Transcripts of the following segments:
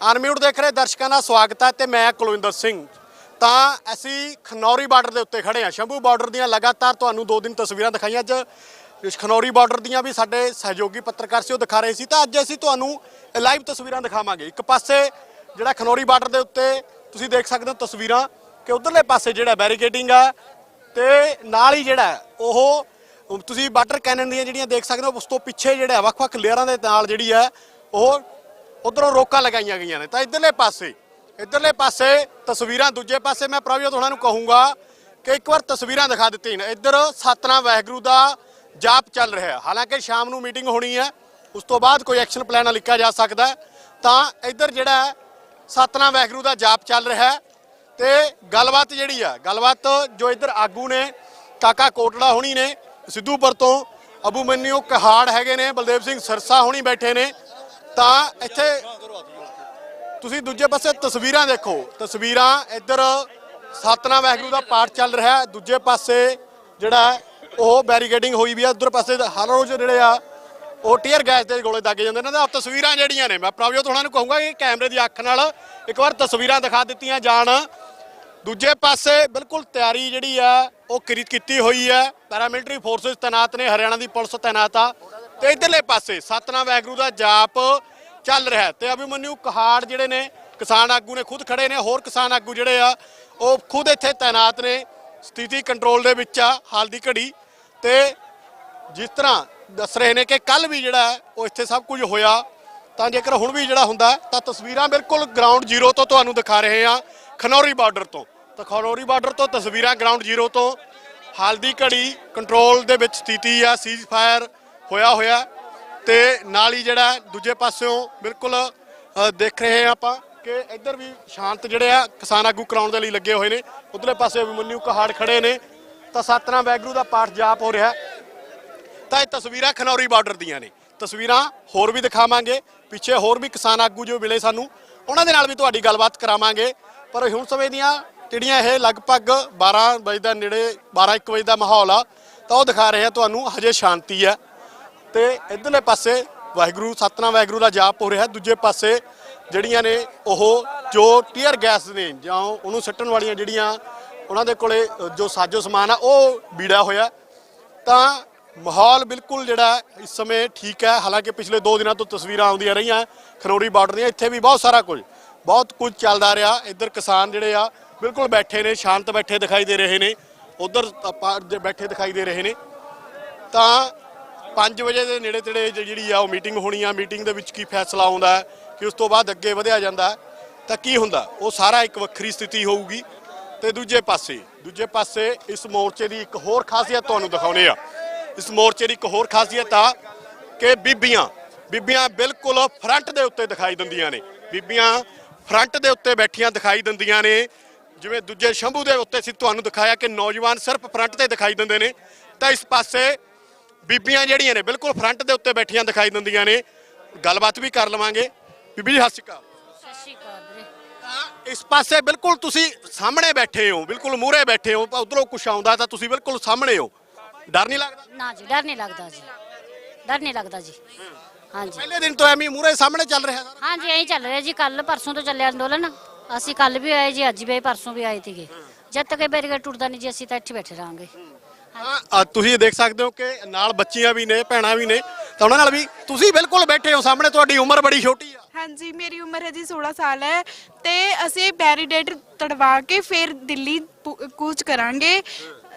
Unmute ਦੇਖ ਰਹੇ ਦਰਸ਼ਕਾਂ ਦਾ ਸਵਾਗਤ ਹੈ ਤੇ ਮੈਂ ਕੁਲਵਿੰਦਰ ਸਿੰਘ। ਤਾਂ ਅਸੀਂ ਖਨੌਰੀ ਬਾਰਡਰ ਦੇ ਉੱਤੇ ਖੜੇ ਹਾਂ। ਸ਼ੰਭੂ ਬਾਰਡਰ ਦੀਆਂ ਲਗਾਤਾਰ ਤੁਹਾਨੂੰ ਦੋ ਦਿਨ ਤਸਵੀਰਾਂ ਦਿਖਾਈਆਂ ਅੱਜ। ਖਨੌਰੀ ਬਾਰਡਰ ਦੀਆਂ ਵੀ ਸਾਡੇ ਸਹਿਯੋਗੀ ਪੱਤਰਕਾਰ ਸੀ, ਉਹ ਦਿਖਾ ਰਹੇ ਸੀ। ਤਾਂ ਅੱਜ ਅਸੀਂ ਤੁਹਾਨੂੰ ਲਾਈਵ ਤਸਵੀਰਾਂ ਦਿਖਾਵਾਂਗੇ। ਇੱਕ ਪਾਸੇ ਜਿਹੜਾ ਖਨੌਰੀ ਬਾਰਡਰ ਦੇ ਉੱਤੇ ਤੁਸੀਂ ਦੇਖ ਸਕਦੇ ਹੋ ਤਸਵੀਰਾਂ ਕਿ ਉਧਰਲੇ ਪਾਸੇ ਜਿਹੜਾ ਬੈਰੀਕੇਡਿੰਗ ਆ ਤੇ ਨਾਲ ਹੀ ਜਿਹੜਾ ਉਹ ਤੁਸੀਂ ਵਾਟਰ ਕੈਨਨ ਦੀਆਂ ਜਿਹੜੀਆਂ ਦੇਖ ਸਕਦੇ ਹੋ, ਉਸ ਤੋਂ ਪਿੱਛੇ ਜਿਹੜਾ ਵੱਖ-ਵੱਖ ਲੇਅਰਾਂ ਦੇ ਨਾਲ ਜਿਹੜੀ ਹੈ, ਉਹ ਉਧਰੋਂ ਰੋਕਾਂ ਲਗਾਈਆਂ ਗਈਆਂ ਨੇ। ਤਾਂ ਇਧਰਲੇ ਪਾਸੇ ਇਧਰਲੇ ਪਾਸੇ ਤਸਵੀਰਾਂ ਦੂਜੇ ਪਾਸੇ ਮੈਂ ਪ੍ਰਭਜੋਤ ਉਹਨਾਂ ਨੂੰ ਕਹੂੰਗਾ ਕਿ ਇੱਕ ਵਾਰ ਤਸਵੀਰਾਂ ਦਿਖਾ ਦਿੱਤੀਆਂ ਨੇ। ਇੱਧਰ ਸਤਨਾਮ ਵਾਹਿਗੁਰੂ ਦਾ ਜਾਪ ਚੱਲ ਰਿਹਾ। ਹਾਲਾਂਕਿ ਸ਼ਾਮ ਨੂੰ ਮੀਟਿੰਗ ਹੋਣੀ ਹੈ ਉਸ ਤੋਂ ਬਾਅਦ ਕੋਈ ਐਕਸ਼ਨ ਪਲਾਨ ਲਿਖਿਆ ਜਾ ਸਕਦਾ ਤਾਂ ਇੱਧਰ ਜਿਹੜਾ ਹੈ, ਸਤਨਾਮ ਵਾਹਿਗੁਰੂ ਦਾ ਜਾਪ ਚੱਲ ਰਿਹਾ ਹੈ ਤੇ ਗੱਲਬਾਤ ਜਿਹੜੀ ਆ ਗੱਲਬਾਤ ਜੋ ਇੱਧਰ ਆਗੂ ਨੇ ਕਾਕਾ ਕੋਟੜਾ ਹੋਣੀ ਨੇ ਸਿੱਧੂਪੁਰ ਤੋਂ ਅਬੂ ਮੰਨਿਓ ਕਹਾੜ ਹੈਗੇ ਨੇ ਬਲਦੇਵ ਸਿੰਘ ਸਰਸਾ ਹੋਣੀ ਬੈਠੇ ਨੇ। ਤਾਂ ਇੱਥੇ ਤੁਸੀਂ ਦੂਜੇ ਪਾਸੇ ਤਸਵੀਰਾਂ ਦੇਖੋ। ਤਸਵੀਰਾਂ ਇੱਧਰ ਸਤਨਾਮ ਵਾਹਿਗੁਰੂ ਦਾ ਪਾਠ ਚੱਲ ਰਿਹਾ ਹੈ। ਦੂਜੇ ਪਾਸੇ ਜਿਹੜਾ ਉਹ ਬੈਰੀਕੇਡਿੰਗ ਹੋਈ ਵੀ ਆ ਉਧਰ ਪਾਸੇ ਹਰ ਰੋਜ਼ ਜਿਹੜੇ ਆ, ਉਹ ਟੀਅਰ ਗੈਸ ਦੇ ਗੋਲੇ ਦਾਗੇ ਜਾਂਦੇ ਨੇ। ਤਾਂ ਤਸਵੀਰਾਂ ਜਿਹੜੀਆਂ ਨੇ, ਮੈਂ ਪ੍ਰਭਜੋਤ ਉਹਨਾਂ ਨੂੰ ਕਹੂੰਗਾ ਕਿ ਕੈਮਰੇ ਦੀ ਅੱਖ ਨਾਲ ਇੱਕ ਵਾਰ ਤਸਵੀਰਾਂ ਦਿਖਾ ਦਿੱਤੀਆਂ ਜਾਣ। ਦੂਜੇ ਪਾਸੇ ਬਿਲਕੁਲ ਤਿਆਰੀ ਜਿਹੜੀ ਆ, ਉਹ ਕਰੀ- ਕੀਤੀ ਹੋਈ ਹੈ। ਪੈਰਾਮਿਲਟਰੀ ਫੋਰਸਸ ਤੈਨਾਤ ਨੇ, ਹਰਿਆਣਾ ਦੀ ਪੁਲਿਸ ਤੈਨਾਤ ਆ। ਤੇ ਇਧਰਲੇ ਪਾਸੇ ਸਤਨਾਮ ਵਾਹਿਗੁਰੂ ਦਾ ਜਾਪ ਚੱਲ ਰਿਹਾ ਹੈ। ਤੇ ਅਭਿਮਨਿਊ ਕਹਾੜ ਜਿਹੜੇ ਨੇ, ਕਿਸਾਨ ਆਗੂ ਨੇ ਖੁਦ ਖੜੇ ਨੇ, ਹੋਰ ਕਿਸਾਨ ਆਗੂ ਜਿਹੜੇ ਆ, ਉਹ ਖੁਦ ਇੱਥੇ ਤੈਨਾਤ ਨੇ, ਸਥਿਤੀ ਕੰਟਰੋਲ ਦੇ ਵਿੱਚ ਆ, ਹਾਲ ਦੀ ਘੜੀ। ਤੇ ਜਿਸ ਤਰ੍ਹਾਂ ਦੱਸ ਰਹੇ ਨੇ ਕਿ ਕੱਲ ਵੀ ਜਿਹੜਾ ਉਹ ਇੱਥੇ ਸਭ ਕੁਝ ਹੋਇਆ। ਤਾਂ ਜੇਕਰ ਹੁਣ ਵੀ ਜਿਹੜਾ ਹੁੰਦਾ ਤਾਂ ਤਸਵੀਰਾਂ ਬਿਲਕੁਲ ਗਰਾਊਂਡ ਜ਼ੀਰੋ ਤੋਂ ਤੁਹਾਨੂੰ ਦਿਖਾ ਰਹੇ ਹਾਂ, ਖਨੌਰੀ ਬਾਰਡਰ ਤੋਂ। ਤਾਂ ਖਨੌਰੀ ਬਾਰਡਰ ਤੋਂ ਤਸਵੀਰਾਂ ਗਰਾਊਂਡ ਜ਼ੀਰੋ ਤੋਂ। ਹਾਲ ਦੀ ਘੜੀ, ਕੰਟਰੋਲ ਦੇ ਵਿੱਚ ਸਥਿਤੀ ਆ ਸੀਜ਼ ਫਾਇਰ ਹੋਇਆ ਹੋਇਆ ਤੇ ਨਾਲ ਹੀ ਜਿਹੜਾ ਦੂਜੇ ਪਾਸਿਓਂ ਬਿਲਕੁਲ ਦੇਖ ਰਹੇ ਹਾਂ ਆਪਾਂ ਕਿ ਇੱਧਰ ਵੀ ਸ਼ਾਂਤ ਜਿਹੜੇ ਆ ਕਿਸਾਨ ਆਗੂ ਕਰਾਉਣ ਦੇ ਲਈ ਲੱਗੇ ਹੋਏ ਨੇ। ਉਧਰਲੇ ਪਾਸੇ ਅਭਿਮਨਿਊ ਕਹਾੜ ਖੜੇ ਨੇ। ਤਾਂ ਸਤਨਾਮ ਵੈਗਰੂ ਦਾ ਪਾਠ ਜਾਪ ਹੋ ਰਿਹਾ ਤਾਂ ਇਹ ਤਸਵੀਰਾਂ ਖਨੌਰੀ ਬਾਰਡਰ ਦੀਆਂ ਨੇ। ਤਸਵੀਰਾਂ ਹੋਰ ਵੀ ਦਿਖਾਵਾਂਗੇ। ਪਿੱਛੇ ਹੋਰ ਵੀ ਕਿਸਾਨ ਆਗੂ ਜੋ ਮਿਲੇ ਸਾਨੂੰ, ਉਹਨਾਂ ਦੇ ਨਾਲ ਵੀ ਤੁਹਾਡੀ ਗੱਲਬਾਤ ਕਰਾਵਾਂਗੇ। ਪਰ ਹੁਣ ਸਮੇਂ ਦੀਆਂ ਜਿਹੜੀਆਂ ਇਹ ਲਗਭਗ 12 ਵਜੇ ਦਾ ਨੇੜੇ 12 1 ਵਜੇ ਦਾ ਮਾਹੌਲ ਆ। ਤਾਂ ਉਹ ਦਿਖਾ ਰਹੇ ਆ ਤੁਹਾਨੂੰ, ਹਜੇ ਸ਼ਾਂਤੀ ਆ ਤੇ ਇਧਰਲੇ ਪਾਸੇ ਵਾਹਿਗੁਰੂ, ਸਤਨਾਮ ਵਾਹਿਗੁਰੂ ਦਾ ਜਾਪ ਹੋ ਰਿਹਾ। ਦੂਜੇ ਪਾਸੇ ਜਿਹੜੀਆਂ ਨੇ ਉਹ ਜੋ ਟੀਅਰ ਗੈਸ ਨੇ ਜਾਂ ਉਹਨੂੰ ਸੱਟਣ ਵਾਲੀਆਂ ਜਿਹੜੀਆਂ ਉਹਨਾਂ ਦੇ ਕੋਲੇ ਜੋ ਸਾਜੋ ਸਮਾਨ ਆ, ਉਹ ਬੀੜਾ ਹੋਇਆ। ਤਾਂ ਮਾਹੌਲ ਬਿਲਕੁਲ ਜਿਹੜਾ ਇਸ ਸਮੇਂ ਠੀਕ ਹੈ। ਹਾਲਾਂਕਿ ਪਿਛਲੇ 2 ਦਿਨਾਂ ਤੋਂ ਤਸਵੀਰਾਂ ਆਉਂਦੀਆਂ ਰਹੀਆਂ ਖਨੌਰੀ ਬਾਰਡਰ ਦੀਆਂ। ਇੱਥੇ ਵੀ ਬਹੁਤ ਸਾਰਾ ਕੁਝ, ਬਹੁਤ ਕੁਝ ਚੱਲਦਾ ਰਿਹਾ। ਇੱਧਰ ਕਿਸਾਨ ਜਿਹੜੇ ਆ, ਬਿਲਕੁਲ ਬੈਠੇ ਨੇ, ਸ਼ਾਂਤ ਬੈਠੇ ਦਿਖਾਈ ਦੇ ਰਹੇ ਨੇ। ਉਧਰ ਬੈਠੇ ਦਿਖਾਈ ਦੇ ਰਹੇ ਨੇ। ਤਾਂ 5 ਵਜੇ ਦੇ ਨੇੜੇ ਤੇੜੇ ਜਿਹੜੀ ਆ ਉਹ ਮੀਟਿੰਗ ਹੋਣੀ ਆ, ਮੀਟਿੰਗ ਦੇ ਵਿੱਚ ਕੀ ਫੈਸਲਾ ਆਉਂਦਾ ਹੈ ਕਿ ਉਸ ਤੋਂ ਬਾਅਦ ਅੱਗੇ ਵਧਿਆ ਜਾਂਦਾ ਤਾਂ ਕੀ ਹੁੰਦਾ? ਉਹ ਸਾਰਾ ਇੱਕ ਵੱਖਰੀ ਸਥਿਤੀ ਹੋਊਗੀ। ਤੇ ਦੂਜੇ ਪਾਸੇ ਦੂਜੇ ਪਾਸੇ ਇਸ ਮੋਰਚੇ ਦੀ ਇੱਕ ਹੋਰ ਖਾਸੀਅਤ ਤੁਹਾਨੂੰ ਦਿਖਾਉਨੇ ਆ। ਇਸ ਮੋਰਚੇ ਦੀ ਇੱਕ ਹੋਰ ਖਾਸੀਅਤ ਆ ਕਿ ਬੀਬੀਆਂ ਬੀਬੀਆਂ ਬਿਲਕੁਲ ਫਰੰਟ ਦੇ ਉੱਤੇ ਦਿਖਾਈ ਦਿੰਦੀਆਂ ਨੇ। ਬੀਬੀਆਂ ਫਰੰਟ ਦੇ ਉੱਤੇ ਬੈਠੀਆਂ ਦਿਖਾਈ ਦਿੰਦੀਆਂ ਨੇ। ਜਿਵੇਂ ਦੂਜੇ ਸ਼ੰਭੂ ਦੇ ਉੱਤੇ ਸੀ ਤੁਹਾਨੂੰ ਦਿਖਾਇਆ ਕਿ ਨੌਜਵਾਨ ਸਿਰਫ ਫਰੰਟ ਤੇ ਦਿਖਾਈ ਦਿੰਦੇ ਨੇ। ਤਾਂ ਇਸ ਪਾਸੇ ਬੀਬੀਆਂ ਜਿਹੜੀਆਂ ਨੇ ਬਿਲਕੁਲ ਫਰੰਟ ਦੇ ਉੱਤੇ ਬੈਠੀਆਂ ਦਿਖਾਈ ਦਿੰਦੀਆਂ ਨੇ। ਗੱਲਬਾਤ ਵੀ ਕਰ ਲਵਾਂਗੇ। ਬੀਬੀ ਜੀ ਸਤਿ ਸ਼੍ਰੀ ਅਕਾਲ। ਸਤਿ ਸ਼੍ਰੀ ਅਕਾਲ ਵੀਰੇ। ਤਾਂ ਇਸ ਪਾਸੇ ਬਿਲਕੁਲ ਤੁਸੀਂ ਸਾਹਮਣੇ ਬੈਠੇ ਹੋ ਬਿਲਕੁਲ ਮੂਹਰੇ ਬੈਠੇ ਹੋ ਉਧਰੋਂ ਕੁਛ ਆਉਂਦਾ ਤਾਂ ਤੁਸੀਂ ਬਿਲਕੁਲ ਸਾਹਮਣੇ ਹੋ। ਡਰ ਨਹੀਂ ਲੱਗਦਾ? ਨਾ ਜੀ ਡਰ ਨਹੀਂ ਲੱਗਦਾ ਜੀ। ਡਰ ਨਹੀਂ ਲੱਗਦਾ ਜੀ। ਹਾਂਜੀ। ਪਹਿਲੇ ਦਿਨ ਤੋਂ ਐਵੇਂ ਮੂਹਰੇ ਸਾਹਮਣੇ ਚੱਲ ਰਿਹਾ ਸਾਰਾ। ਹਾਂਜੀ ਐਂ ਚੱਲ ਰਿਹਾ ਜੀ। ਕੱਲ ਪਰਸੋਂ ਤੋਂ ਚੱਲਿਆ ਅੰਦੋਲਨ। ਅਸੀਂ ਕੱਲ ਵੀ ਆਏ ਜੀ ਅੱਜ ਵੀ ਆਏ ਪਰਸੋਂ ਵੀ ਆਏ ਸੀਗੇ। ਜਦ ਤੱਕ ਇਹ ਬੈਰੀਕੇਡ ਟੁੱਟਦਾ ਨਹੀਂ ਜੀ ਅਸੀਂ ਤਾਂ ਇੱਥੇ ਬੈਠੇ ਰਹਾਂਗੇ। ਹਾਂ, ਤੁਸੀਂ ਦੇਖ ਸਕਦੇ ਹੋ ਕਿ ਨਾਲ ਬੱਚੀਆਂ ਵੀ ਨੇ ਭੈਣਾਂ ਵੀ ਨੇ। ਤਾਂ ਉਹਨਾਂ ਨਾਲ ਵੀ ਤੁਸੀਂ ਬਿਲਕੁਲ ਬੈਠੇ ਹੋ ਸਾਹਮਣੇ ਤੁਹਾਡੀ ਉਮਰ ਬੜੀ ਛੋਟੀ ਆ। ਹਾਂਜੀ ਮੇਰੀ ਉਮਰ ਹੈ ਜੀ 16 ਸਾਲ ਹੈ ਤੇ ਅਸੀਂ ਬੈਰੀਡੇਟ ਤੜਵਾ ਕੇ ਫਿਰ ਦਿੱਲੀ ਕੂਚ ਕਰਾਂਗੇ।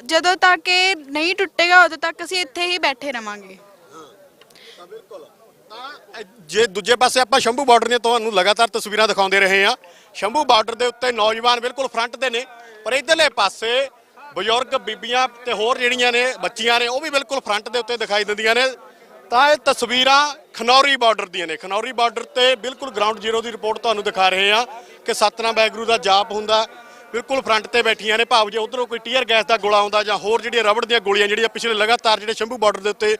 ਜਦੋਂ ਤੱਕ ਇਹ ਨਹੀਂ ਟੁੱਟੇਗਾ ਉਦੋਂ ਤੱਕ ਅਸੀਂ ਇੱਥੇ ਹੀ ਬੈਠੇ ਰਵਾਂਗੇ। ਤਾਂ ਜੇ ਦੂਜੇ ਪਾਸੇ ਆਪਾਂ ਸ਼ੰਭੂ ਬਾਰਡਰ ਦੀਆਂ ਤੁਹਾਨੂੰ ਲਗਾਤਾਰ ਤਸਵੀਰਾਂ ਦਿਖਾਉਂਦੇ ਰਹੇ ਆ ਸ਼ੰਭੂ ਬਾਰਡਰ ਦੇ ਉੱਤੇ ਨੌਜਵਾਨ ਬਿਲਕੁਲ ਫਰੰਟ ਤੇ ਨੇ ਪਰ ਇਧਰਲੇ ਪਾਸੇ ਬਜ਼ੁਰਗ ਬੀਬੀਆਂ ਤੇ ਹੋਰ ਜਿਹੜੀਆਂ ਨੇ ਬੱਚੀਆਂ ਨੇ, ਉਹ ਵੀ ਬਿਲਕੁਲ ਫਰੰਟ ਦੇ ਉੱਤੇ ਦਿਖਾਈ ਦਿੰਦੀਆਂ ਨੇ। ਤਾਂ ਇਹ ਤਸਵੀਰਾਂ ਖਨੌਰੀ ਬਾਰਡਰ ਦੀਆਂ ਨੇ। ਖਨੌਰੀ ਬਾਰਡਰ ਤੇ ਬਿਲਕੁਲ ਗਰਾਊਂਡ ਜ਼ੀਰੋ ਦੀ ਰਿਪੋਰਟ ਤੁਹਾਨੂੰ ਦਿਖਾ ਰਹੇ ਆ ਕਿ ਸਤਨਾਮ ਵਾਹਿਗੁਰੂ ਦਾ ਜਾਪ ਹੁੰਦਾ। ਬਿਲਕੁਲ ਫਰੰਟ ਤੇ ਬੈਠੀਆਂ ਨੇ, ਭਾਵ ਜੇ ਉਧਰੋਂ ਕੋਈ ਟੀਅਰ ਗੈਸ ਦਾ ਗੋਲਾ ਆਉਂਦਾ ਜਾਂ ਹੋਰ ਜਿਹੜੀਆਂ ਰਬੜ ਦੀਆਂ ਗੋਲੀਆਂ ਜਿਹੜੀਆਂ ਪਿਛਲੇ ਲਗਾਤਾਰ ਜਿਹੜੇ ਸ਼ੰਭੂ ਬਾਰਡਰ ਦੇ ਉੱਤੇ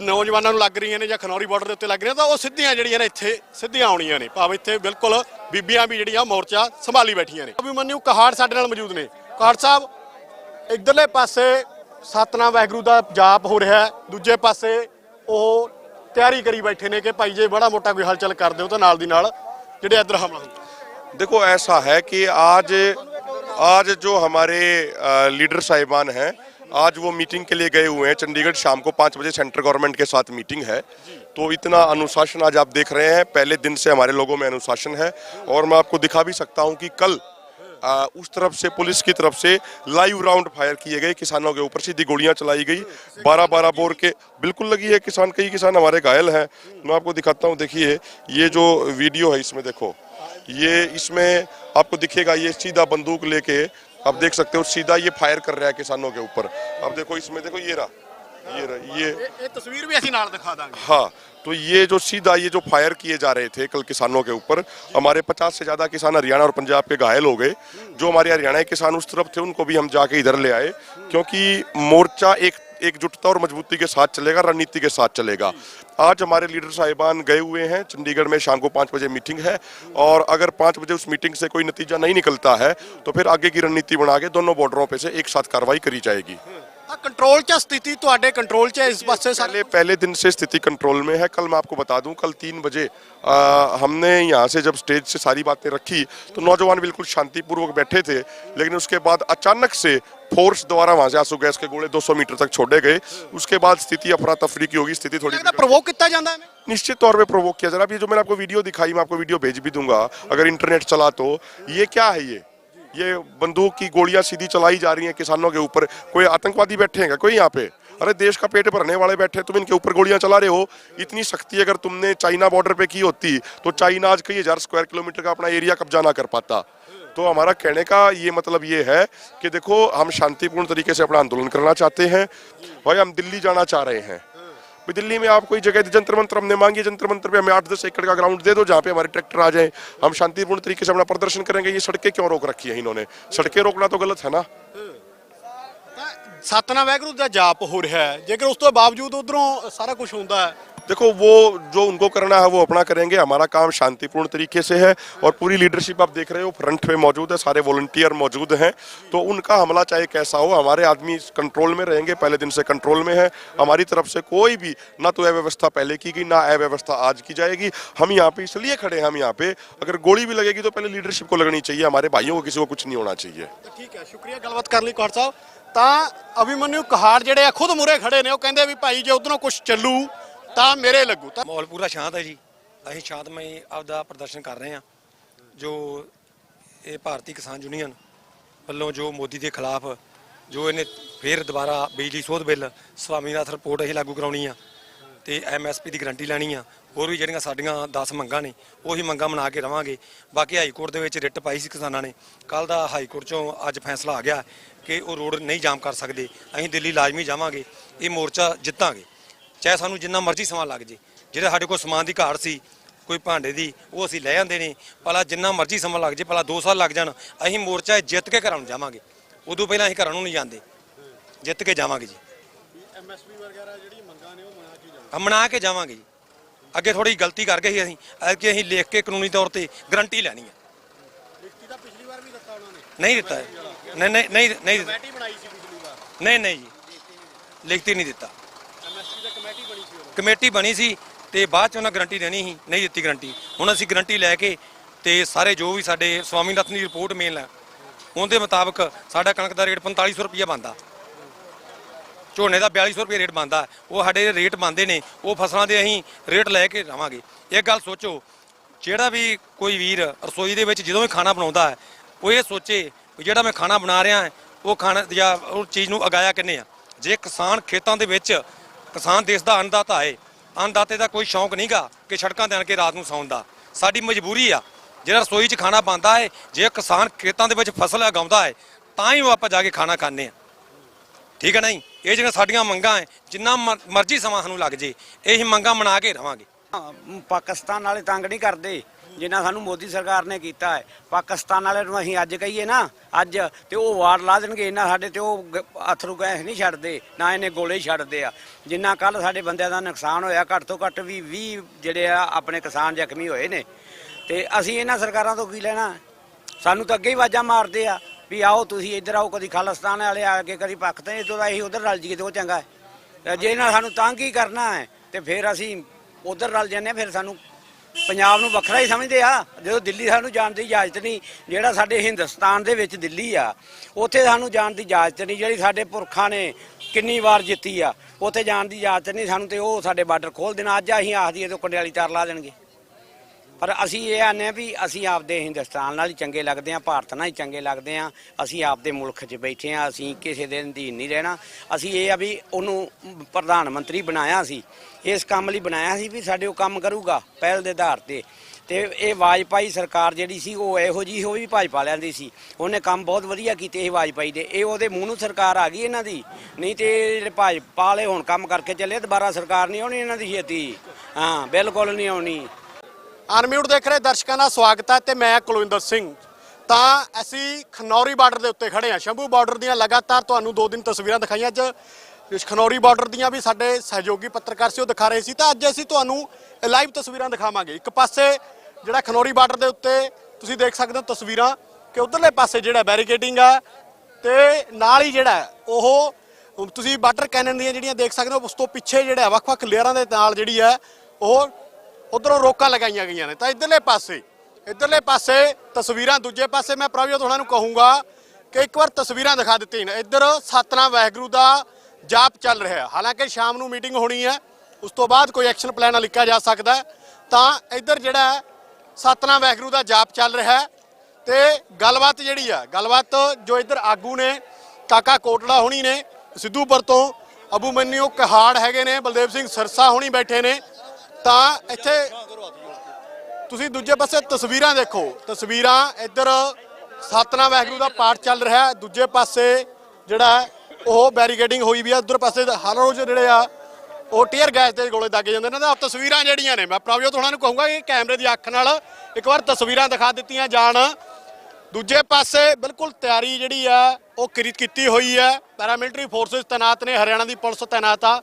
ਨੌਜਵਾਨਾਂ ਨੂੰ ਲੱਗ ਰਹੀਆਂ ਨੇ ਜਾਂ ਖਨੌਰੀ ਬਾਰਡਰ ਦੇ ਉੱਤੇ ਲੱਗ ਰਹੀਆਂ ਤਾਂ ਉਹ ਸਿੱਧੀਆਂ ਜਿਹੜੀਆਂ ਨੇ ਇੱਥੇ ਸਿੱਧੀਆਂ ਆਉਣੀਆਂ ਨੇ। ਭਾਵ ਇੱਥੇ ਬਿਲਕੁਲ ਬੀਬੀਆਂ ਵੀ ਜਿਹੜੀਆਂ ਮੋਰਚਾ ਸੰਭਾਲੀ ਬੈਠੀਆਂ ਨੇ। ਅਭਿਮਨਿਊ ਕਹਾੜ ਸਾਡੇ ਨਾਲ ਮੌਜੂਦ ਨੇ। ਕਹਾੜ ਸਾਹਿਬ ਇਧਰਲੇ ਪਾਸੇ ਸਤਨਾਮ ਵਾਹਿਗੁਰੂ ਦਾ ਜਾਪ ਹੋ ਰਿਹਾ ਹੈ ਦੂਜੇ ਪਾਸੇ ਉਹ ਤਿਆਰੀ ਕਰੀ ਬੈਠੇ ਨੇ ਕਿ ਭਾਈ ਜੇ ਬੜਾ ਮੋਟਾ ਕੋਈ ਹਲਚਲ ਕਰ ਦਿਓ ਤਾਂ ਨਾਲ ਦੀ ਨਾਲ ਜਿਹੜੇ ਇੱਧਰ ਹਮਲਾ ਹੋਇਆ देखो ऐसा है कि आज आज जो हमारे अ, लीडर साहिबान हैं आज वो मीटिंग के लिए गए हुए हैं चंडीगढ़ शाम को पाँच बजे सेंट्रल गवर्नमेंट के साथ मीटिंग है तो इतना अनुशासन आज आप देख रहे हैं पहले दिन से हमारे लोगों में अनुशासन है और मैं आपको दिखा भी सकता हूं कि कल आ, उस तरफ़ से पुलिस की तरफ़ से लाइव राउंड फायर किए गए। किसानों के ऊपर सीधी गोलियाँ चलाई गई। बारह बारह बोर के बिल्कुल लगी है किसान कई किसान हमारे घायल हैं। मैं आपको दिखाता हूँ देखिए ये जो वीडियो है इसमें देखो। ये इसमें आपको दिखेगा ये सीधा बंदूक लेके आप देख सकते हो सीधा ये फायर कर रहा है किसानों के ऊपर। अब देखो इसमें देखो ये रहा। ये रहा ये तस्वीर भी ऐसी दिखा देंगे। हाँ तो ये जो सीधा ये जो फायर किए जा रहे थे कल किसानों के ऊपर, हमारे 50 से ज़्यादा किसान हरियाणा और पंजाब के घायल हो गए। जो हमारे हरियाणा के किसान उस तरफ़ थे, उनको भी हम जाके इधर ले आए, क्योंकि मोर्चा एक, एकजुटता और मजबूती के साथ चलेगा, रणनीति के साथ चलेगा। आज हमारे लीडर साहिबान गए हुए हैं, चंडीगढ़ में शाम को पाँच बजे मीटिंग है, और अगर पाँच बजे उस मीटिंग से कोई नतीजा नहीं निकलता है तो फिर आगे की रणनीति बना के दोनों बॉर्डरों पर से एक साथ कार्रवाई करी जाएगी। हाँ, कंट्रोल क्या स्थिति तो आडे कंट्रोल चाहे इस बात से सारे? पहले दिन से स्थिति कंट्रोल में है कल मैं आपको बता दूँ कल तीन बजे आ, हमने यहाँ से जब स्टेज से सारी बातें रखी तो नौजवान बिल्कुल शांतिपूर्वक बैठे थे लेकिन उसके बाद अचानक से फोर्स द्वारा वहाँ से आँसू गैस के गोले 200 मीटर तक छोड़े गए। उसके बाद स्थिति अफरा तफरी की होगी स्थिति थोड़ी तो प्रवोक कितना जाता है? निश्चित तौर पे प्रवोक किया जा रहा है। जो मैंने आपको वीडियो दिखाई मैं आपको वीडियो भेज भी दूँगा। अगर इंटरनेट चला तो ये क्या है ये? ये बंदूक की गोलियाँ सीधी चलाई जा रही हैं किसानों के ऊपर। कोई आतंकवादी बैठे हैं कोई यहाँ पे? अरे देश का पेट भरने वाले बैठे तुम इनके ऊपर गोलियाँ चला रहे हो। इतनी शक्ति अगर तुमने चाइना बॉर्डर पे की होती तो चाइना आज कई हज़ार स्क्वायर किलोमीटर का अपना एरिया कब्जा ना कर पाता। तो हमारा कहने का ये मतलब ये है कि देखो, हम शांतिपूर्ण तरीके से अपना आंदोलन करना चाहते हैं। भाई, हम दिल्ली जाना चाह रहे हैं। भी दिल्ली में आप कोई जगह जंतर मंत्र हमने मांगी जंतर मंत्र पे हमें आठ दस एकड़ का ग्राउंड दे दो जहाँ पे हमारे ट्रैक्टर आ जाए हम शांतिपूर्ण तरीके से अपना प्रदर्शन करेंगे ये सड़कें क्यों रोक रखी है इन्होंने सड़कें रोकना तो गलत है ना ਤਾਂ ਸਤਨਾਮ ਵਾਹਿਗੁਰੂ ਦਾ ਜਾਪ ਹੋ ਰਿਹਾ ਹੈ ਜੇਕਰ ਉਸ ਤੋਂ ਬਾਵਜੂਦ ਉਧਰੋਂ ਸਾਰਾ ਕੁਝ ਹੁੰਦਾ ਹੈ देखो वो जो उनको करना है वो अपना करेंगे हमारा काम शांतिपूर्ण तरीके से है और पूरी लीडरशिप आप देख रहे हो फ्रंट पे मौजूद है सारे वॉलंटियर मौजूद हैं तो उनका हमला चाहे कैसा हो हमारे आदमी कंट्रोल में रहेंगे पहले दिन से कंट्रोल में है हमारी तरफ से कोई भी ना तो अव्यवस्था पहले की गई ना अव्यवस्था आज की जाएगी हम यहाँ पे इसलिए खड़े हैं हम यहाँ पे अगर गोली भी लगेगी तो पहले लीडरशिप को लगनी चाहिए हमारे भाइयों को किसी को कुछ नहीं होना चाहिए ਤਾਂ ਠੀਕ ਹੈ ਸ਼ੁਕਰੀਆ ਗੱਲਬਾਤ ਕਰਨ ਲਈ ਕੌਰ ਸਾਹਿਬ ਤਾਂ ਅਭਿਮਨਿਊ ਕਹਾੜ ਜਿਹੜੇ ਆ ਖੁਦ ਮੁਰੇ ਖੜੇ ਨੇ ਉਹ ਕਹਿੰਦੇ ਵੀ ਭਾਈ ਜੇ ਉਧਰੋਂ ਕੁਝ ਚੱਲੂ ਤਾਂ ਮੇਰੇ ਲੱਗੂ, ਤਾਂ ਮਾਹੌਲ ਪੂਰਾ ਸ਼ਾਂਤ ਹੈ ਜੀ। ਅਸੀਂ ਸ਼ਾਂਤਮਈ ਆਪਦਾ ਪ੍ਰਦਰਸ਼ਨ ਕਰ ਰਹੇ ਹਾਂ। ਜੋ ਇਹ ਭਾਰਤੀ ਕਿਸਾਨ ਯੂਨੀਅਨ ਵੱਲੋਂ ਜੋ ਮੋਦੀ ਦੇ ਖਿਲਾਫ ਜੋ ਇਹਨੇ ਫੇਰ ਦੁਬਾਰਾ ਬਿਜਲੀ ਸੋਧ ਬਿੱਲ ਸਵਾਮੀਨਾਥਨ ਰਿਪੋਰਟ ਅਸੀਂ ਲਾਗੂ ਕਰਾਉਣੀ ਆ ਤੇ ਐਮਐਸਪੀ ਦੀ ਗਰੰਟੀ ਲੈਣੀ ਆ। ਹੋਰ ਵੀ ਜਿਹੜੀਆਂ ਸਾਡੀਆਂ 10 ਮੰਗਾਂ ਨੇ, ਉਹੀ ਮੰਗਾਂ ਮਨਾ ਕੇ ਰਵਾਂਗੇ। ਬਾਕੀ ਹਾਈ ਕੋਰਟ ਦੇ ਵਿੱਚ ਰਿਟ ਪਾਈ ਸੀ ਕਿਸਾਨਾਂ ਨੇ। ਕੱਲ ਦਾ ਹਾਈ ਕੋਰਟ ਚੋਂ ਅੱਜ ਫੈਸਲਾ ਆ ਗਿਆ ਕਿ ਉਹ ਰੋਡ ਨਹੀਂ ਜਾਮ ਕਰ ਸਕਦੇ। ਅਸੀਂ ਦਿੱਲੀ ਲਾਜ਼ਮੀ ਜਾਵਾਂਗੇ, ਇਹ ਮੋਰਚਾ ਜਿੱਤਾਂਗੇ। ਚਾਹੇ ਸਾਨੂੰ ਜਿੰਨਾ ਮਰਜ਼ੀ ਸਮਾਂ ਲੱਗ ਜੇ ਜਿਹੜਾ ਸਾਡੇ ਕੋਲ ਸਮਾਨ ਦੀ ਘਾਟ ਸੀ ਕੋਈ ਭਾਂਡੇ ਦੀ ਉਹ ਅਸੀਂ ਲੈ ਆਂਦੇ ਨੇ। ਭਲਾ ਜਿੰਨਾ ਮਰਜ਼ੀ ਸਮਾਂ ਲੱਗ ਜੇ ਭਲਾ 2 ਸਾਲ ਲੱਗ ਜਾਣ ਅਸੀਂ ਮੋਰਚਾ ਜਿੱਤ ਕੇ ਘਰਾਂ ਨੂੰ ਜਾਵਾਂਗੇ। ਉਦੋਂ ਪਹਿਲਾਂ ਅਸੀਂ ਘਰਾਂ ਨੂੰ ਨਹੀਂ ਜਾਂਦੇ। ਜਿੱਤ ਕੇ ਜਾਵਾਂਗੇ ਜੀ। ਐਮਐਸਪੀ ਵਗੈਰਾ ਜਿਹੜੀ ਮੰਗਾਂ ਨੇ ਉਹ ਮਨਾ ਕੇ ਹਾਂ, ਮਨਾ ਕੇ ਜਾਵਾਂਗੇ ਜੀ। ਅੱਗੇ ਥੋੜੀ ਗਲਤੀ ਕਰ ਗਏ ਸੀ ਅਸੀਂ ਐਤਕੀ ਅਸੀਂ ਲਿਖ ਕੇ ਕਾਨੂੰਨੀ ਤੌਰ ਤੇ ਗਰੰਟੀ ਲੈਣੀ ਹੈ। ਲਿਖਤੀ ਤਾਂ ਪਿਛਲੀ ਵਾਰ ਵੀ ਦਿੱਤਾ ਉਹਨਾਂ ਨੇ। ਨਹੀਂ ਦਿੱਤਾ। ਨਹੀਂ ਨਹੀਂ ਨਹੀਂ ਨਹੀਂ ਬਣਾਈ ਸੀ ਪਿਛਲੀ ਵਾਰ। ਨਹੀਂ ਨਹੀਂ ਜੀ। ਲਿਖਤੀ ਨਹੀਂ ਦਿੱਤਾ। ਕਮੇਟੀ ਬਣੀ ਸੀ ਉਦੋਂ ਤੇ ਬਾਅਦ ਚ ਉਹਨਾਂ ਗਰੰਟੀ ਦੇਣੀ ਸੀ, ਨਹੀਂ ਦਿੱਤੀ ਗਰੰਟੀ। ਹੁਣ ਅਸੀਂ ਗਰੰਟੀ ਲੈ ਕੇ ਤੇ ਸਾਰੇ ਜੋ ਵੀ ਸਾਡੇ ਸਵਾਮੀਨਾਥਨ ਦੀ ਰਿਪੋਰਟ ਮੇਲ ਹੈ, ਉਹਦੇ ਮੁਤਾਬਕ ਸਾਡਾ ਕਣਕ ਦਾ ਰੇਟ 4500 ਰੁਪਏ ਬਣਦਾ। ਝੋਨੇ ਦਾ 4200 ਰੁਪਏ ਰੇਟ ਬਣਦਾ। ਉਹ ਸਾਡੇ ਰੇਟ ਬਣਦੇ ਨੇ, ਉਹ ਫਸਲਾਂ ਦੇ ਅਸੀਂ ਰੇਟ ਲੈ ਕੇ ਰਵਾਂਗੇ। ਇਹ ਗੱਲ ਸੋਚੋ, ਜਿਹੜਾ ਵੀ ਕੋਈ ਵੀਰ ਰਸੋਈ ਦੇ ਵਿੱਚ ਜਦੋਂ ਵੀ ਖਾਣਾ ਬਣਾਉਂਦਾ ਹੈ, ਉਹ ਇਹ ਸੋਚੇ ਵੀ ਜਿਹੜਾ ਮੈਂ ਖਾਣਾ ਬਣਾ ਰਿਹਾ, ਉਹ ਖਾਣਾ ਜਾਂ ਉਹ ਚੀਜ਼ ਨੂੰ ਉਗਾਇਆ ਕਿੰਨੇ ਆ? ਜੇ ਕਿਸਾਨ ਖੇਤਾਂ ਦੇ ਵਿੱਚ ਕਿਸਾਨ ਦੇਸ਼ ਦਾ ਅੰਨਦਾਤਾ ਹੈ ਅੰਨਦਾਤੇ ਦਾ ਕੋਈ ਸ਼ੌਂਕ ਨਹੀਂਗਾ ਕਿ ਸੜਕਾਂ ਤੇ ਆਣ ਕੇ ਰਾਤ ਨੂੰ ਸੌਣ ਦਾ। ਸਾਡੀ ਮਜਬੂਰੀ ਆ। ਜਿਹੜਾ ਰਸੋਈ 'ਚ ਖਾਣਾ ਬਣਦਾ ਹੈ ਜੇ ਕਿਸਾਨ ਖੇਤਾਂ ਦੇ ਵਿੱਚ ਫਸਲ ਉਗਾਉਂਦਾ ਹੈ ਤਾਂ ਹੀ ਉਹ ਆਪਾਂ ਜਾ ਕੇ ਖਾਣਾ ਖਾਂਦੇ ਆ। ਠੀਕ ਹੈ ਨਹੀਂ? ਇਹ ਜਿਹੜੀਆਂ ਸਾਡੀਆਂ ਮੰਗਾਂ ਹੈ ਜਿੰਨਾ ਮਰ- ਮਰਜ਼ੀ ਸਮਾਂ ਸਾਨੂੰ ਲੱਗ ਜੇ, ਇਹੀ ਮੰਗਾਂ ਮਨਾ ਕੇ ਰਵਾਂਗੇ। ਪਾਕਿਸਤਾਨ ਵਾਲੇ ਤੰਗ ਨਹੀਂ ਕਰਦੇ। ਜਿੰਨਾ ਸਾਨੂੰ ਮੋਦੀ ਸਰਕਾਰ ਨੇ ਕੀਤਾ ਹੈ। ਪਾਕਿਸਤਾਨ ਵਾਲੇ ਨੂੰ ਅਸੀਂ ਅੱਜ ਕਹੀਏ ਨਾ, ਅੱਜ ਤੇ ਉਹ ਵਾਰ ਲਾ ਦੇਣਗੇ ਇਹਨਾਂ ਸਾਡੇ ਤੇ ਉਹ ਗ- ਅਥਰੂ ਗੈਸ ਨਹੀਂ ਛੱਡਦੇ, ਨਾ ਇਹਨੇ ਗੋਲੇ ਛੱਡਦੇ ਆ। ਜਿੰਨਾ ਕੱਲ ਸਾਡੇ ਬੰਦਿਆਂ ਦਾ ਨੁਕਸਾਨ ਹੋਇਆ, ਘੱਟ ਤੋਂ ਘੱਟ ਵੀ 20 ਜਿਹੜੇ ਆ ਆਪਣੇ ਕਿਸਾਨ ਜ਼ਖਮੀ ਹੋਏ ਨੇ। ਤੇ ਅਸੀਂ ਇਹਨਾਂ ਸਰਕਾਰਾਂ ਤੋਂ ਕੀ ਲੈਣਾ? ਸਾਨੂੰ ਤਾਂ ਅੱਗੇ ਹੀ ਆਵਾਜ਼ਾਂ ਮਾਰਦੇ ਆ ਵੀ ਆਓ ਤੁਸੀਂ ਇੱਧਰ ਆਓ, ਕਦੀ ਖਾਲਿਸਤਾਨ ਵਾਲੇ ਆ ਕੇ, ਕਦੀ ਪਾਕਿਸਤਾਨ ਇਦੋਂ ਦਾ ਅਸੀਂ ਉਧਰ ਰਲ ਜੀਏ ਤੇ ਉਹ ਚੰਗਾ ਹੈ। ਤੇ ਜੇ ਇਹਨਾਂ ਸਾਨੂੰ ਤੰਗ ਹੀ ਕਰਨਾ ਹੈ, ਤੇ ਫਿਰ ਅਸੀਂ ਉਧਰ ਰਲ ਜਾਂਦੇ ਹਾਂ, ਫਿਰ ਸਾਨੂੰ ਪੰਜਾਬ ਨੂੰ ਵੱਖਰਾ ਹੀ ਸਮਝਦੇ ਆ। ਜਦੋਂ ਦਿੱਲੀ ਸਾਨੂੰ ਜਾਣ ਦੀ ਇਜਾਜ਼ਤ ਨਹੀਂ, ਜਿਹੜਾ ਸਾਡੇ ਹਿੰਦੁਸਤਾਨ ਦੇ ਵਿੱਚ ਦਿੱਲੀ ਆ, ਉੱਥੇ ਸਾਨੂੰ ਜਾਣ ਦੀ ਇਜਾਜ਼ਤ ਨਹੀਂ, ਜਿਹੜੀ ਸਾਡੇ ਪੁਰਖਾਂ ਨੇ ਕਿੰਨੀ ਵਾਰ ਜਿੱਤੀ ਆ, ਉੱਥੇ ਜਾਣ ਦੀ ਇਜਾਜ਼ਤ ਨਹੀਂ ਸਾਨੂੰ ਤੇ ਉਹ ਸਾਡੇ ਬਾਰਡਰ ਖੋਲ ਦੇਣਾ। ਅੱਜ ਅਸੀਂ ਆਖ ਦਈਏ ਤੇ ਕੰਡਿਆਲੀ ਤਾਰ ਲਾ ਦੇਣਗੇ। ਪਰ ਅਸੀਂ ਇਹ ਆਨੇ ਆ ਵੀ ਅਸੀਂ ਆਪਦੇ ਹਿੰਦੁਸਤਾਨ ਨਾਲ ਹੀ ਚੰਗੇ ਲੱਗਦੇ ਆ, ਭਾਰਤ ਨਾਲ ਹੀ ਚੰਗੇ ਲੱਗਦੇ ਆ। ਅਸੀਂ ਆਪਦੇ ਮੁਲਕ 'ਚ ਬੈਠੇ ਆ, ਅਸੀਂ ਕਿਸੇ ਦੇ ਅਧੀਨ ਨਹੀਂ ਰਹਿਣਾ। ਅਸੀਂ ਇਹ ਆ ਵੀ ਉਹਨੂੰ ਪ੍ਰਧਾਨ ਮੰਤਰੀ ਬਣਾਇਆ ਸੀ। ਇਸ ਕੰਮ ਲਈ ਬਣਾਇਆ ਸੀ ਵੀ ਸਾਡੇ ਉਹ ਕੰਮ ਕਰੂਗਾ, ਪਹਿਲ ਦੇ ਆਧਾਰ ਤੇ। ਤੇ ਇਹ ਵਾਜਪਾਈ ਸਰਕਾਰ ਜਿਹੜੀ ਸੀ, ਉਹ ਇਹੋ ਜੀ ਉਹ ਵੀ ਭਾਜਪਾ ਵਾਲਿਆਂ ਦੀ ਸੀ। ਉਹਨੇ ਕੰਮ ਬਹੁਤ ਵਧੀਆ ਕੀਤੇ ਸੀ ਵਾਜਪਾਈ ਦੇ। ਇਹ ਉਹਦੇ ਮੂੰਹ ਨੂੰ ਸਰਕਾਰ ਆ ਗਈ ਇਹਨਾਂ ਦੀ। ਨਹੀਂ ਤੇ ਜਿਹੜੇ ਭਾਜਪਾ ਵਾਲੇ ਹੁਣ ਕੰਮ ਕਰਕੇ ਚੱਲੇ, ਦੁਬਾਰਾ ਸਰਕਾਰ ਨਹੀਂ ਆਉਣੀ ਇਹਨਾਂ ਦੀ ਛੇਤੀ। ਹਾਂ, ਬਿਲਕੁਲ ਨਹੀਂ ਆਉਣੀ। ਅਨਮਿਊਟ ਦੇਖ ਰਹੇ ਦਰਸ਼ਕਾਂ ਦਾ ਸਵਾਗਤ ਹੈ ਤੇ ਮੈਂ ਕੁਲਵਿੰਦਰ ਸਿੰਘ। ਤਾਂ ਅਸੀਂ ਖਨੌਰੀ ਬਾਰਡਰ ਦੇ ਉੱਤੇ ਖੜੇ ਹਾਂ। ਸ਼ੰਭੂ ਬਾਰਡਰ ਦੀਆਂ ਲਗਾਤਾਰ ਤੁਹਾਨੂੰ ਦੋ ਦਿਨ ਤਸਵੀਰਾਂ ਦਿਖਾਈਆਂ ਅੱਜ। ਖਨੌਰੀ ਬਾਰਡਰ ਦੀਆਂ ਵੀ ਸਾਡੇ ਸਹਿਯੋਗੀ ਪੱਤਰਕਾਰ ਸੀ, ਉਹ ਦਿਖਾ ਰਹੇ ਸੀ। ਤਾਂ ਅੱਜ ਅਸੀਂ ਤੁਹਾਨੂੰ ਲਾਈਵ ਤਸਵੀਰਾਂ ਦਿਖਾਵਾਂਗੇ। ਇੱਕ ਪਾਸੇ ਜਿਹੜਾ ਖਨੌਰੀ ਬਾਰਡਰ ਦੇ ਉੱਤੇ ਤੁਸੀਂ ਦੇਖ ਸਕਦੇ ਹੋ ਤਸਵੀਰਾਂ ਕਿ ਉਧਰਲੇ ਪਾਸੇ ਜਿਹੜਾ ਬੈਰੀਕੇਡਿੰਗ ਆ ਤੇ ਨਾਲ ਹੀ ਜਿਹੜਾ ਉਹ ਤੁਸੀਂ ਵਾਟਰ ਕੈਨਨ ਦੀਆਂ ਜਿਹੜੀਆਂ ਦੇਖ ਸਕਦੇ ਹੋ, ਉਸ ਤੋਂ ਪਿੱਛੇ ਜਿਹੜਾ ਵੱਖ-ਵੱਖ ਲੇਅਰਾਂ ਦੇ ਨਾਲ ਜਿਹੜੀ ਹੈ, ਉਹ ਉਧਰੋਂ ਰੋਕਾਂ ਲਗਾਈਆਂ ਗਈਆਂ ਨੇ। ਤਾਂ ਇਧਰਲੇ ਪਾਸੇ ਇਧਰਲੇ ਪਾਸੇ ਤਸਵੀਰਾਂ ਦੂਜੇ ਪਾਸੇ ਮੈਂ ਪ੍ਰਭੂ ਤੁਹਾਨੂੰ ਨੂੰ ਕਹੂੰਗਾ ਕਿ ਇੱਕ ਵਾਰ ਤਸਵੀਰਾਂ ਦਿਖਾ ਦਿੱਤੀਆਂ ਨੇ। ਇੱਧਰ ਸਤਨਾਮ ਵਾਹਿਗੁਰੂ ਦਾ ਜਾਪ ਚੱਲ ਰਿਹਾ। ਹਾਲਾਂਕਿ ਸ਼ਾਮ ਨੂੰ ਮੀਟਿੰਗ ਹੋਣੀ ਹੈ ਉਸ ਤੋਂ ਬਾਅਦ ਕੋਈ ਐਕਸ਼ਨ ਪਲਾਨ ਲਿਖਿਆ ਜਾ ਸਕਦਾ ਤਾਂ ਇੱਧਰ ਜਿਹੜਾ ਹੈ, ਵਾਹਿਗੁਰੂ ਦਾ ਜਾਪ ਚੱਲ ਰਿਹਾ ਹੈ ਤੇ ਗੱਲਬਾਤ ਜਿਹੜੀ ਆ ਗੱਲਬਾਤ ਜੋ ਇੱਧਰ ਆਗੂ ਨੇ ਕਾਕਾ ਕੋਟੜਾ ਹੋਣੀ ਨੇ ਸਿੱਧੂਪੁਰ ਤੋਂ ਅਬੂ ਮੰਨਿਓ ਕਹਾੜ ਹੈਗੇ ਨੇ ਬਲਦੇਵ ਸਿੰਘ ਸਰਸਾ ਹੋਣੀ ਬੈਠੇ ਨੇ ਤਾਂ ਇੱਥੇ ਤੁਸੀਂ ਦੂਜੇ ਪਾਸੇ ਤਸਵੀਰਾਂ ਦੇਖੋ। ਤਸਵੀਰਾਂ ਇੱਧਰ ਸਤਨਾਮ ਵਾਹਿਗੁਰੂ ਦਾ ਪਾਠ ਚੱਲ ਰਿਹਾ ਹੈ। ਦੂਜੇ ਪਾਸੇ ਜਿਹੜਾ ਉਹ ਬੈਰੀਕੇਡਿੰਗ ਹੋਈ ਵੀ ਆ। ਉਧਰ ਪਾਸੇ ਹਰ ਰੋਜ਼ ਜਿਹੜੇ ਆ, ਉਹ ਟੀਅਰ ਗੈਸ ਦੇ ਗੋਲੇ ਦਾਗੇ ਜਾਂਦੇ ਨੇ। ਤਾਂ ਤਸਵੀਰਾਂ ਜਿਹੜੀਆਂ ਨੇ, ਮੈਂ ਪ੍ਰਭਜੋਤ ਉਹਨਾਂ ਨੂੰ ਕਹੂੰਗਾ ਕਿ ਕੈਮਰੇ ਦੀ ਅੱਖ ਨਾਲ ਇੱਕ ਵਾਰ ਤਸਵੀਰਾਂ ਦਿਖਾ ਦਿੱਤੀਆਂ ਜਾਣ। ਦੂਜੇ ਪਾਸੇ ਬਿਲਕੁਲ ਤਿਆਰੀ ਜਿਹੜੀ ਆ, ਉਹ ਕਰੀ ਕੀਤੀ ਹੋਈ ਹੈ। ਪੈਰਾਮਿਲਟਰੀ ਫੋਰਸਸ ਤੈਨਾਤ ਨੇ, ਹਰਿਆਣਾ ਦੀ ਪੁਲਿਸ ਤੈਨਾਤ ਆ।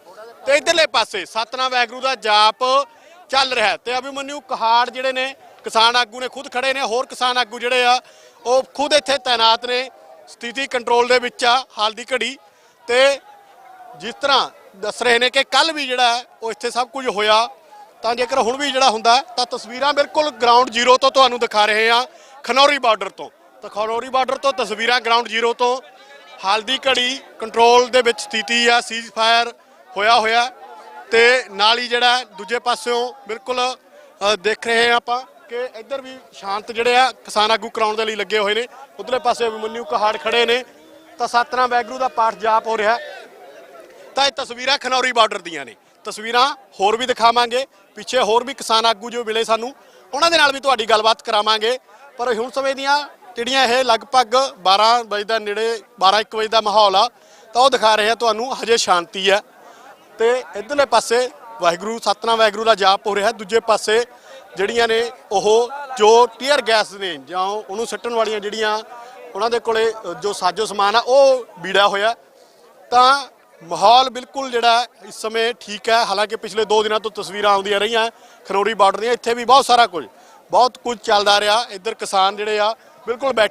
ਤੇ ਇਧਰਲੇ ਪਾਸੇ ਸਤਨਾਮ ਵਾਹਿਗੁਰੂ ਦਾ ਜਾਪ ਚੱਲ ਰਿਹਾ ਹੈ ਤੇ ਅਭਿਮਨਿਊ ਕਹਾੜ ਜਿਹੜੇ ਨੇ, ਕਿਸਾਨ ਆਗੂ ਨੇ ਖੁਦ ਖੜੇ ਨੇ, ਹੋਰ ਕਿਸਾਨ ਆਗੂ ਜਿਹੜੇ ਆ, ਉਹ ਖੁਦ ਇੱਥੇ ਤੈਨਾਤ ਨੇ, ਸਥਿਤੀ ਕੰਟਰੋਲ ਦੇ ਵਿੱਚ ਆ, ਹਾਲ ਦੀ ਘੜੀ ਤੇ ਜਿਸ ਤਰ੍ਹਾਂ ਦੱਸ ਰਹੇ ਨੇ ਕਿ ਕੱਲ ਵੀ ਜਿਹੜਾ ਉਹ ਇੱਥੇ ਸਭ ਕੁਝ ਹੋਇਆ। ਤਾਂ ਜੇਕਰ ਹੁਣ ਵੀ ਜਿਹੜਾ ਹੁੰਦਾ ਤਾਂ ਤਸਵੀਰਾਂ ਬਿਲਕੁਲ ਗਰਾਊਂਡ ਜ਼ੀਰੋ ਤੋਂ ਤੁਹਾਨੂੰ ਦਿਖਾ ਰਹੇ ਆ ਖਨੌਰੀ ਬਾਰਡਰ ਤੋਂ। ਤਾਂ ਖਨੌਰੀ ਬਾਰਡਰ ਤੋਂ ਤਸਵੀਰਾਂ ਗਰਾਊਂਡ ਜ਼ੀਰੋ ਤੋਂ। ਹਾਲ ਦੀ ਘੜੀ ਕੰਟਰੋਲ ਦੇ ਵਿੱਚ ਸਥਿਤੀ ਆ ਸੀਜ਼ ਫਾਇਰ ਹੋਇਆ ਹੋਇਆ ਤੇ ਨਾਲ ਹੀ ਜਿਹੜਾ ਦੂਜੇ ਪਾਸਿਓਂ ਬਿਲਕੁਲ ਦੇਖ ਰਹੇ ਆ ਆਪਾਂ ਕਿ ਇੱਧਰ ਵੀ ਸ਼ਾਂਤ ਜਿਹੜੇ ਆ, ਕਿਸਾਨ ਆਗੂ ਕਰਾਉਣ ਦੇ ਲਈ ਲੱਗੇ ਹੋਏ ਨੇ। ਉਧਰਲੇ ਪਾਸੇ ਅਭਿਮਨਿਊ ਕਹਾੜ ਖੜੇ ਨੇ। ਤਾਂ ਸਤਨਾਮ ਵੈਗਰੂ ਦਾ ਪਾਠ ਜਾਪ ਹੋ ਰਿਹਾ ਤਾਂ ਇਹ ਤਸਵੀਰਾਂ ਖਨੌਰੀ ਬਾਰਡਰ ਦੀਆਂ ਨੇ। ਤਸਵੀਰਾਂ ਹੋਰ ਵੀ ਦਿਖਾਵਾਂਗੇ। ਪਿੱਛੇ ਹੋਰ ਵੀ ਕਿਸਾਨ ਆਗੂ ਜੋ ਮਿਲੇ ਸਾਨੂੰ, ਉਹਨਾਂ ਦੇ ਨਾਲ ਵੀ ਤੁਹਾਡੀ ਗੱਲਬਾਤ ਕਰਾਵਾਂਗੇ। ਪਰ ਹੁਣ ਸਮੇਂ ਦੀਆਂ ਜਿਹੜੀਆਂ ਇਹ ਲਗਭਗ 12 ਵਜੇ ਦਾ ਨੇੜੇ 12 1 ਵਜੇ ਦਾ ਮਾਹੌਲ ਆ, ਤਾਂ ਉਹ ਦਿਖਾ ਰਹੇ ਆ ਤੁਹਾਨੂੰ, ਹਜੇ ਸ਼ਾਂਤੀ ਹੈ। ਤੇ ਇਧਰਲੇ ਪਾਸੇ ਵਾਹਿਗੁਰੂ, ਸਤਨਾਮ ਵਾਹਿਗੁਰੂ ਦਾ ਜਾਪ ਹੋ ਰਿਹਾ। ਦੂਜੇ ਪਾਸੇ ਜਿਹੜੀਆਂ ਨੇ ਉਹ ਜੋ ਟੀਅਰ ਗੈਸ ਨੇ ਜਾਂ ਉਹਨੂੰ ਸੱਟਣ ਵਾਲੀਆਂ ਜਿਹੜੀਆਂ ਉਹਨਾਂ ਦੇ ਕੋਲੇ ਜੋ ਸਾਜੋ ਸਮਾਨ ਆ, ਉਹ ਬੀੜਾ ਹੋਇਆ। ਤਾਂ ਮਾਹੌਲ ਬਿਲਕੁਲ ਜਿਹੜਾ ਇਸ ਸਮੇਂ ਠੀਕ ਹੈ। ਹਾਲਾਂਕਿ ਪਿਛਲੇ 2 ਦਿਨਾਂ ਤੋਂ ਤਸਵੀਰਾਂ ਆਉਂਦੀਆਂ ਰਹੀਆਂ ਖਨੌਰੀ ਬਾਰਡਰ ਦੀਆਂ, ਇੱਥੇ ਵੀ ਬਹੁਤ ਸਾਰਾ ਕੁਝ, ਬਹੁਤ ਕੁਝ ਚੱਲਦਾ ਰਿਹਾ। ਇੱਧਰ ਕਿਸਾਨ ਜਿਹੜੇ ਆ, ਬਿਲਕੁਲ ਬੈਠੇ